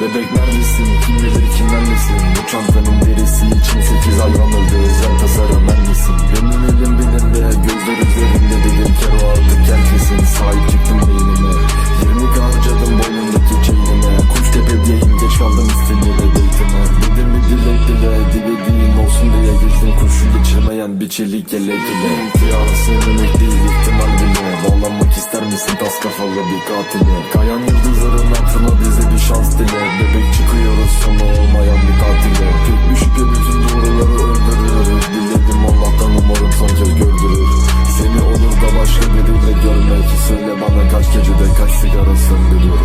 Bebek neredesin? Kim bilir kimden nesin Bu çantanın derisi için sekiz hayvan öldü. Özel tasarım ben misin Benim elim bilimde gözler üzerinde dedim kero artık gel kesin Sahip çıktım beynime. 20 harcadım boynumdaki çeynime Kuş tepedeyim geç kaldım istemede date'ime Dedim bir dilek dile dilediğin olsun diye Gezdim kurşun geçirmeyen bir çelik yelek ile. Demek değil ihtimal bile. Bağlanmak ister misin? Tas kafalı bir katile. Kayan yıldızların şans dile Bebek çıkıyoruz sonu olmayan bir tatile. Tek düşükle bütün doğruları öldürürüz Diledim Allah'tan umarım sancı gördürür. Seni olur da başka biriyle görmek. Söyle bana kaç gecede kaç sigara söndürür